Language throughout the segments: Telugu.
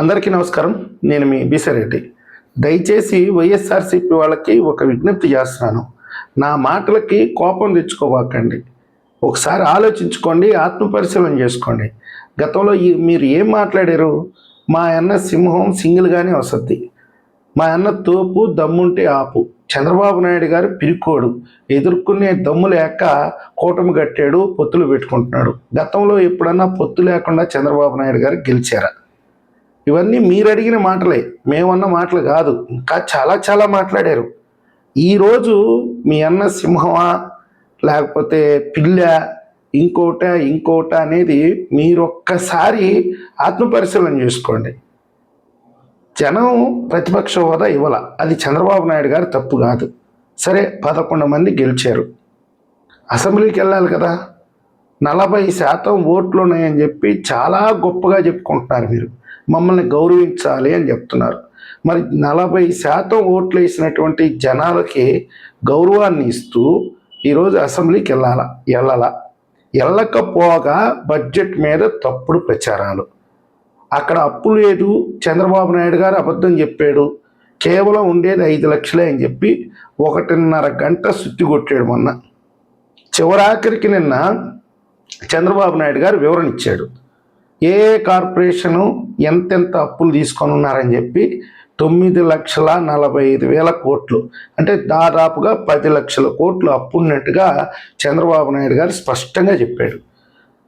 అందరికీ నమస్కారం. నేను మీ బీసారెడ్డి. దయచేసి వైఎస్ఆర్సీపీ వాళ్ళకి ఒక విజ్ఞప్తి చేస్తున్నాను. నా మాటలకి కోపం తెచ్చుకోవాకండి. ఒకసారి ఆలోచించుకోండి ఆత్మపరిశీలన చేసుకోండి. గతంలో ఈ మీరు ఏం మాట్లాడారు? మా అన్న సింహం సింగిల్గానే వస్తుంది మా అన్న తోపు దమ్ముంటే ఆపు. చంద్రబాబు నాయుడు గారు పిరికోడు. ఎదుర్కొనే దమ్ము లేక కూటమి కట్టాడు పొత్తులు పెట్టుకుంటున్నాడు. గతంలో ఎప్పుడన్నా పొత్తు లేకుండా చంద్రబాబు నాయుడు గారు గెలిచారా? ఇవన్నీ మీరు అడిగిన మాటలే. మేమన్న మాటలు కాదు. ఇంకా చాలా చాలా మాట్లాడారు. ఈరోజు మీ అన్న సింహమా లేకపోతే పిల్ల ఇంకోట ఇంకోట అనేది మీరు ఒక్కసారి ఆత్మపరిశీలన చేసుకోండి. జనం ప్రతిపక్ష హోదా ఇవ్వాల. అది చంద్రబాబు నాయుడు గారు తప్పు కాదు. సరే పదకొండు మంది గెలిచారు. అసెంబ్లీకి వెళ్ళాలి కదా. నలభై శాతం ఓట్లు ఉన్నాయని చెప్పి చాలా గొప్పగా చెప్పుకుంటున్నారు మీరు. మమ్మల్ని గౌరవించాలి అని చెప్తున్నారు. మరి నలభై శాతం ఓట్లు వేసినటువంటి జనాలకి గౌరవాన్ని ఇస్తూ ఈరోజు అసెంబ్లీకి వెళ్ళాల వెళ్ళాల? వెళ్ళకపోగా బడ్జెట్ మీద తప్పుడు ప్రచారాలు. అక్కడ అప్పు లేదు చంద్రబాబు నాయుడు గారు అబద్ధం చెప్పాడు కేవలం ఉండేది ఐదు లక్షలే అని చెప్పి ఒకటిన్నర గంట సుత్తి కొట్టాడు మొన్న. చివరాఖరికి నిన్న చంద్రబాబు నాయుడు గారు వివరణ ఇచ్చాడు. ఏ కార్పొరేషను ఎంతెంత అప్పులు తీసుకొని ఉన్నారని చెప్పి తొమ్మిది లక్షల నలభై ఐదు వేల కోట్లు. అంటే దాదాపుగా పది లక్షల కోట్లు అప్పు ఉన్నట్టుగా చంద్రబాబు నాయుడు గారు స్పష్టంగా చెప్పాడు.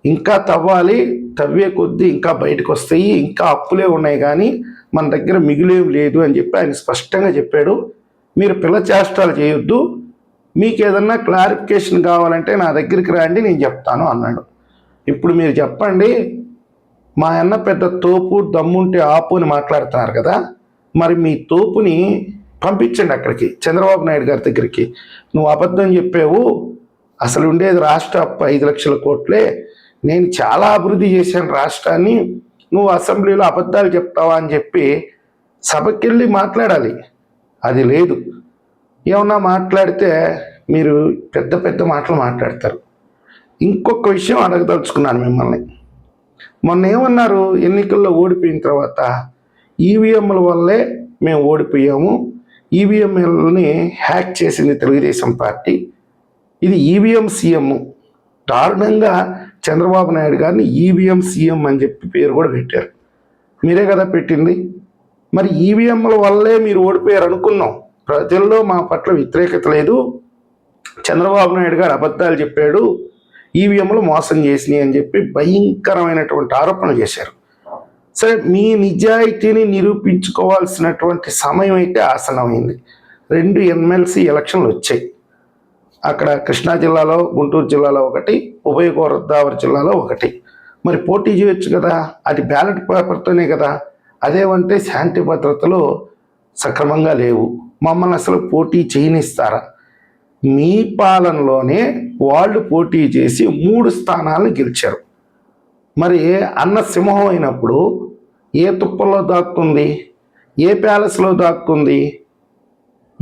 ఇంకా తవ్వాలి తవ్వే కొద్దీ ఇంకా బయటకు వస్తాయి ఇంకా అప్పులే ఉన్నాయి కానీ మన దగ్గర మిగిలేం లేదు అని చెప్పి ఆయన స్పష్టంగా చెప్పాడు. మీరు పిల్ల చేష్టాలు చేయొద్దు. మీకు ఏదన్నా క్లారిఫికేషన్ కావాలంటే నా దగ్గరికి రండి నేను చెప్తాను అన్నాడు. ఇప్పుడు మీరు చెప్పండి మా అన్న పెద్ద తోపు దమ్ముంటే ఆపు అని మాట్లాడుతున్నారు కదా. మరి మీ తోపుని పంపించండి అక్కడికి చంద్రబాబు నాయుడు గారి దగ్గరికి. నువ్వు అబద్ధం చెప్పావు అసలు ఉండేది రాష్ట్ర అప్పు ఐదు లక్షల కోట్లే. నేను చాలా అభివృద్ధి చేశాను రాష్ట్రాన్ని నువ్వు అసెంబ్లీలో అబద్ధాలు చెప్తావా అని చెప్పి సభకెళ్ళి మాట్లాడాలి. అది లేదు. ఏమన్నా మాట్లాడితే మీరు పెద్ద పెద్ద మాటలు మాట్లాడతారు. ఇంకొక విషయం అడగదలుచుకున్నాను మిమ్మల్ని. మొన్న ఏమన్నారు? ఎన్నికల్లో ఓడిపోయిన తర్వాత ఈవీఎంల వల్లే మేము ఓడిపోయాము. ఈవీఎంలని హ్యాక్ చేసింది తెలుగుదేశం పార్టీ. ఇది ఈవీఎం సీఎం. దారుణంగా చంద్రబాబు నాయుడు గారిని ఈవీఎం సీఎం అని చెప్పి పేరు కూడా పెట్టారు. మీరే కదా పెట్టింది. మరి ఈవీఎంల వల్లే మీరు ఓడిపోయారు అనుకున్నాం. ప్రజల్లో మా పట్ల వ్యతిరేకత లేదు. చంద్రబాబు నాయుడు గారు అబద్ధాలు చెప్పాడు. ఈవీఎంలు మోసం చేసినాయి అని చెప్పి భయంకరమైనటువంటి ఆరోపణలు చేశారు. సరే మీ నిజాయితీని నిరూపించుకోవాల్సినటువంటి సమయం అయితే ఆసనమైంది రెండు ఎమ్మెల్సీ ఎలక్షన్లు వచ్చాయి. అక్కడ కృష్ణా జిల్లాలో గుంటూరు జిల్లాలో ఒకటి ఉభయ గోదావరి జిల్లాలో ఒకటి. మరి పోటీ చేయొచ్చు కదా అది బ్యాలెట్ పేపర్తోనే కదా అదేమంటే శాంతి భద్రతలు సక్రమంగా లేవు. మమ్మల్ని అసలు పోటీ చేయనిస్తారా? మీ పాలనలోనే వాళ్ళు పోటీ చేసి మూడు స్థానాలను గెలిచారు. మరి అన్న సింహం అయినప్పుడు ఏ తుప్పల్లో దాక్కుంది? ఏ ప్యాలెస్లో దాక్కుంది?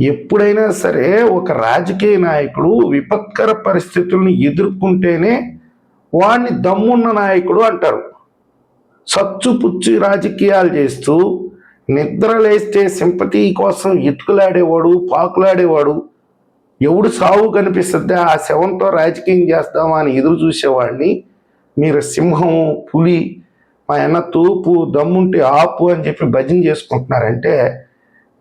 ఎప్పుడైనా సరే ఒక రాజకీయ నాయకుడు విపత్కర పరిస్థితులను ఎదుర్కొంటేనే వాడిని దమ్మున్న నాయకుడు అంటారు. సచ్చుపుచ్చు రాజకీయాలు చేస్తూ నిద్రలేస్తే సింపతి కోసం ఎత్తుకులాడేవాడు పాకులాడేవాడు ఎవడు సావు కనిపిస్తుంది ఆ శవంతో రాజకీయం చేస్తామా అని ఎదురు చూసేవాడిని. మీరు సింహం పులి మా అన్న తూపు దమ్ముంటే ఆపు అని చెప్పి భజన చేసుకుంటున్నారంటే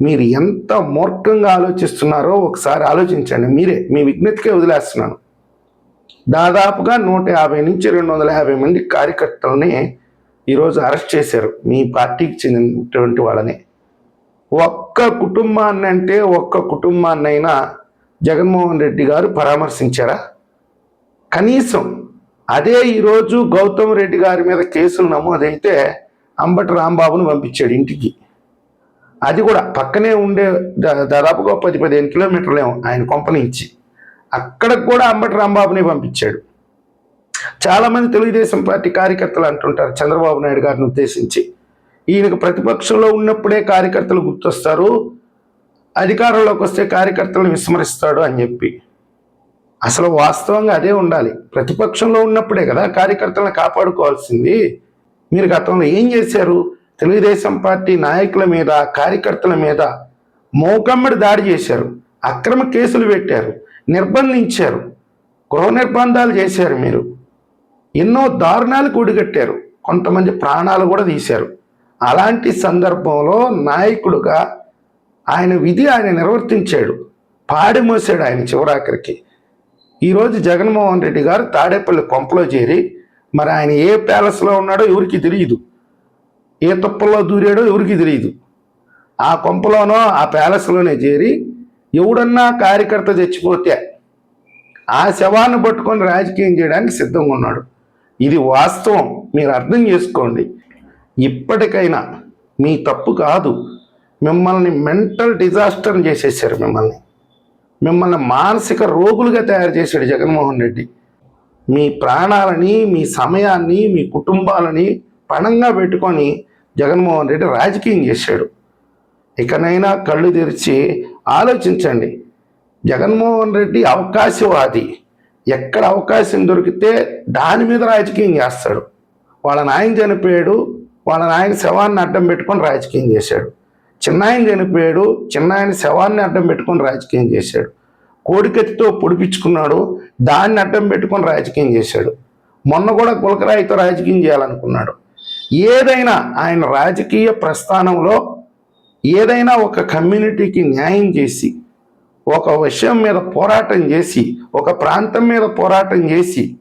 మీరు ఎంత మూర్ఖంగా ఆలోచిస్తున్నారో ఒకసారి ఆలోచించండి. మీరే మీ విజ్ఞతకే వదిలేస్తున్నాను. దాదాపుగా నూట యాభై నుంచి రెండు వందల యాభై మంది కార్యకర్తలని ఈరోజు అరెస్ట్ చేశారు. మీ పార్టీకి చెందినటువంటి వాళ్ళని. ఒక్క కుటుంబాన్ని అంటే ఒక్క కుటుంబాన్నైనా జగన్మోహన్ రెడ్డి గారు పరామర్శించారా? కనీసం అదే ఈరోజు గౌతమ్ రెడ్డి గారి మీద కేసులు నమోదైతే అంబటి రాంబాబును పంపించాడు ఇంటికి. అది కూడా పక్కనే ఉండే దాదాపుగా పది పదిహేను కిలోమీటర్లేమో ఆయన కొంపని ఇచ్చి అక్కడికి కూడా అంబటి రాంబాబునే పంపించాడు. చాలామంది తెలుగుదేశం పార్టీ కార్యకర్తలు అంటుంటారు చంద్రబాబు నాయుడు గారిని ఉద్దేశించి. ఈయనకు ప్రతిపక్షంలో ఉన్నప్పుడే కార్యకర్తలు గుర్తొస్తారు అధికారంలోకి వస్తే కార్యకర్తలను విస్మరిస్తాడు అని చెప్పి. అసలు వాస్తవంగా అదే ఉండాలి. ప్రతిపక్షంలో ఉన్నప్పుడే కదా కార్యకర్తలను కాపాడుకోవాల్సింది. మీరు గతంలో ఏం చేశారు? తెలుగుదేశం పార్టీ నాయకుల మీద కార్యకర్తల మీద మోకమ్మడి దాడి చేశారు. అక్రమ కేసులు పెట్టారు. నిర్బంధించారు. గృహ నిర్బంధాలు చేశారు మీరు. ఎన్నో దారుణాలు కూడిగట్టారు కొంతమంది ప్రాణాలు కూడా తీశారు. అలాంటి సందర్భంలో నాయకుడుగా ఆయన విధి ఆయన నిర్వర్తించాడు. పాడిమోసాడు ఆయన చివరాఖరికి. ఈరోజు జగన్మోహన్ రెడ్డి గారు తాడేపల్లి కొంపలో చేరి మరి ఆయన ఏ ప్యాలెస్లో ఉన్నాడో ఎవరికి తెలియదు. ఏ తుప్పల్లో దూరాడో ఎవరికి తెలియదు. ఆ కొంపలోనో ఆ ప్యాలెస్లోనే చేరి ఎవడన్నా కార్యకర్త చచ్చిపోతే ఆ శవాన్ని పట్టుకొని రాజకీయం చేయడానికి సిద్ధంగా ఉన్నాడు. ఇది వాస్తవం. మీరు అర్థం చేసుకోండి. ఇప్పటికైనా మీ తప్పు కాదు. మిమ్మల్ని మెంటల్ డిజాస్టర్ చేసేసారు మిమ్మల్ని. మిమ్మల్ని మానసిక రోగులుగా తయారు చేశాడు జగన్మోహన్ రెడ్డి. మీ ప్రాణాలని మీ సమయాన్ని మీ కుటుంబాలని పణంగా పెట్టుకొని జగన్మోహన్ రెడ్డి రాజకీయం చేశాడు. ఇకనైనా కళ్ళు తెరిచి ఆలోచించండి. జగన్మోహన్ రెడ్డి అవకాశవాది. ఎక్కడ అవకాశం దొరికితే దాని మీద రాజకీయం చేస్తాడు. వాళ్ళ నాయన చనిపోయాడు. వాళ్ళ నాయన శవాన్ని అడ్డం పెట్టుకొని రాజకీయం చేశాడు. చిన్నాయన చనిపోయాడు. చిన్నాయన శవాన్ని అడ్డం పెట్టుకొని రాజకీయం చేశాడు. కోడికత్తితో పొడిపించుకున్నాడు. దాన్ని అడ్డం పెట్టుకొని రాజకీయం చేశాడు. మొన్న కూడా కులకరాయితో రాజకీయం చేయాలనుకున్నాడు. ఏదైనా ఆయన రాజకీయ ప్రస్థానంలో ఏదైనా ఒక కమ్యూనిటీకి న్యాయం చేసి ఒక విషయం మీద పోరాటం చేసి ఒక ప్రాంతం మీద పోరాటం చేసి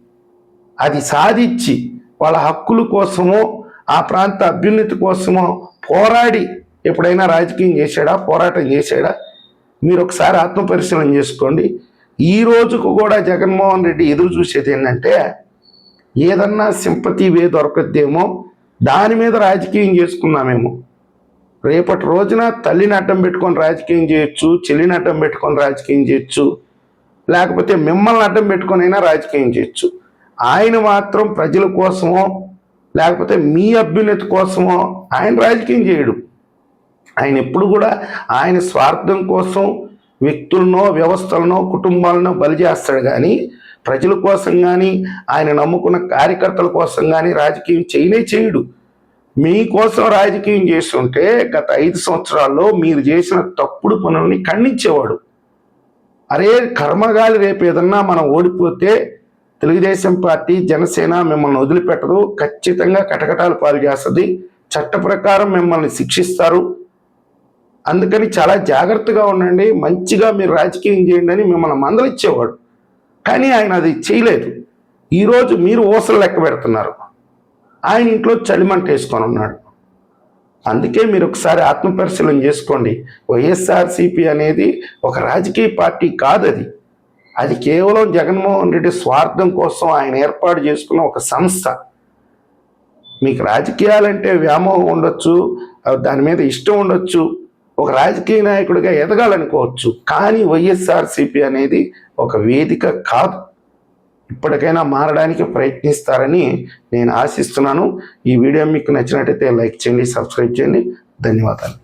అది సాధించి వాళ్ళ హక్కుల కోసమో ఆ ప్రాంత అభ్యున్నతి కోసమో పోరాడి ఎప్పుడైనా రాజకీయం చేశాడా? పోరాటం చేశాడా? మీరు ఒకసారి ఆత్మపరిశీలన చేసుకోండి. ఈ రోజుకు కూడా జగన్మోహన్ రెడ్డి ఎదురు చూసేది ఏంటంటే ఏదన్నా సింపతి వే దొరకద్దేమో దాని మీద రాజకీయం చేసుకున్నామేమో రేపటి రోజున తల్లిని అడ్డం పెట్టుకొని రాజకీయం చేయొచ్చు చెల్లిని అడ్డం పెట్టుకొని రాజకీయం చేయొచ్చు లేకపోతే మిమ్మల్ని అడ్డం పెట్టుకొని అయినా రాజకీయం చేయొచ్చు. ఆయన మాత్రం ప్రజల కోసమో లేకపోతే మీ అభ్యున్నతి కోసమో ఆయన రాజకీయం చేయడు. ఆయన ఎప్పుడు కూడా ఆయన స్వార్థం కోసం వ్యక్తులనో వ్యవస్థలనో కుటుంబాలనో బలి చేస్తాడు కానీ ప్రజల కోసం కానీ ఆయన నమ్ముకున్న కార్యకర్తల కోసం కానీ రాజకీయం చేయనే చేయడు. మీకోసం రాజకీయం చేస్తుంటే గత ఐదు సంవత్సరాల్లో మీరు చేసిన తప్పుడు పనుల్ని ఖండించేవాడు. అరే కర్మగాలి రేపు ఏదన్నా మనం ఓడిపోతే తెలుగుదేశం పార్టీ జనసేన మిమ్మల్ని వదిలిపెట్టదు ఖచ్చితంగా కటకటాలు పాలు చేస్తుంది చట్ట ప్రకారం మిమ్మల్ని శిక్షిస్తారు అందుకని చాలా జాగ్రత్తగా ఉండండి మంచిగా మీరు రాజకీయం చేయండి అని మిమ్మల్ని మందలిచ్చేవాడు కానీ ఆయన అది చేయలేదు. ఈరోజు మీరు ఊసలు లెక్క పెడుతున్నారు. ఆయన ఇంట్లో చలిమంట వేసుకొని ఉన్నాడు. అందుకే మీరు ఒకసారి ఆత్మపరిశీలన చేసుకోండి. వైఎస్ఆర్సిపి అనేది ఒక రాజకీయ పార్టీ కాదు అది. అది కేవలం జగన్మోహన్ రెడ్డి స్వార్థం కోసం ఆయన ఏర్పాటు చేసుకున్న ఒక సంస్థ. మీకు రాజకీయాలంటే వ్యామోహం ఉండొచ్చు దాని మీద ఇష్టం ఉండొచ్చు. ఒక రాజకీయ నాయకుడిగా ఎదగాలనుకోవచ్చు కానీ వైఎస్ఆర్సిపి అనేది ఒక వేదిక కాదు. ఇప్పటికైనా మారడానికి ప్రయత్నిస్తారని నేను ఆశిస్తున్నాను. ఈ వీడియో మీకు నచ్చినట్టయితే లైక్ చేయండి సబ్స్క్రైబ్ చేయండి. ధన్యవాదాలు.